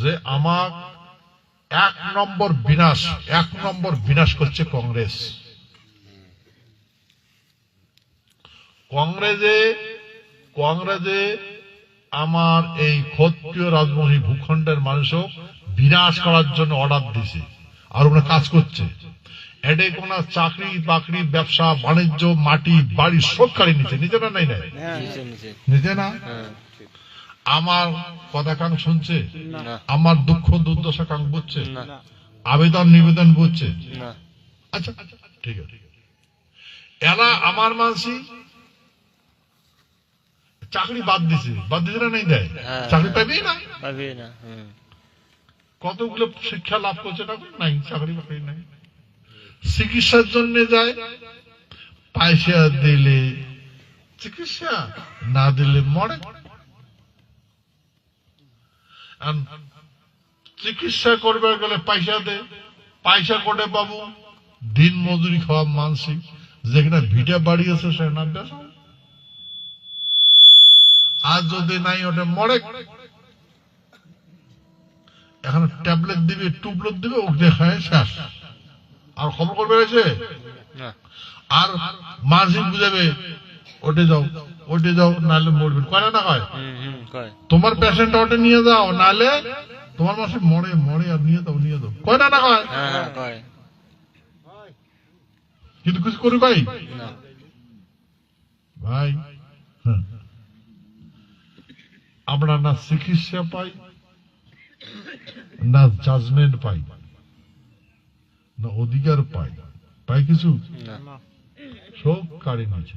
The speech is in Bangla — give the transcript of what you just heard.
যে আমার এক নম্বর বিনাশ এক নম্বর বিনাশ করছে কংগ্রেস। কংগ্রেসে কংগ্রেসে আমার এই ক্ষত্রিয় রাজবংশী ভূখণ্ডের মানুষও বিনাশ করার জন্য অর্ডার দিছে আর ওরা কাজ করছে। এডে কোন চাকরি বাকরি ব্যবসা বাণিজ্য মাটি বাড়ি সব কাড়ি নিচ্ছে নিজে না নাই নাই? নিচে নিচে নিজে না? হ্যাঁ আমার কথা কাং শুনছে আমার দুঃখ দুর্দশা কাং বুঝছে? আবেদন নিবেদন বুঝছে? আচ্ছা ঠিক আছে এরা আমার মানসি চাকরি বাদ দিছে। বাদ দিছে না নেই দেয়? হ্যাঁ। চাকরি পাবে না? কতগুলো শিক্ষা লাভ করছে না নাই চাকরি বাকরি নাই চিকিৎসার জন্য যায় পয়সা দিলে চিকিৎসা না দিলে মরে। চিকিৎসা করবে গেলে পয়সা দে পয়সা করে বাবু দিন মজুরি খাওয়া মানসিক। যেখানে ভিটা বাড়ি আছে সেখানে বেশ আর যদি নাই ওটা মরে। এখন ট্যাবলেট দিবে টুবলেট দিবে ওকে খায় শেষ। আর খবর করবে আর মানসিক বুঝাবে ওটে যাও ওটে যাও নাহলে মরবে। কয় না কয়? তোমার পেশেন্ট ওটে নিয়ে যাও নাহলে তোমার মাসে মরে মরে আর নিয়ে দাও নিয়ে দাও কয় না হ্যাঁ হ্যাঁ কয়। কিন্তু কিছু করি ভাই? না। ভাই হ্যাঁ। আমরা না চিকিৎসা পাই না জাজমেন্ট পাই না অধিকার পাই। পাই কিছু? না। সব কাড়ি নিচ্ছে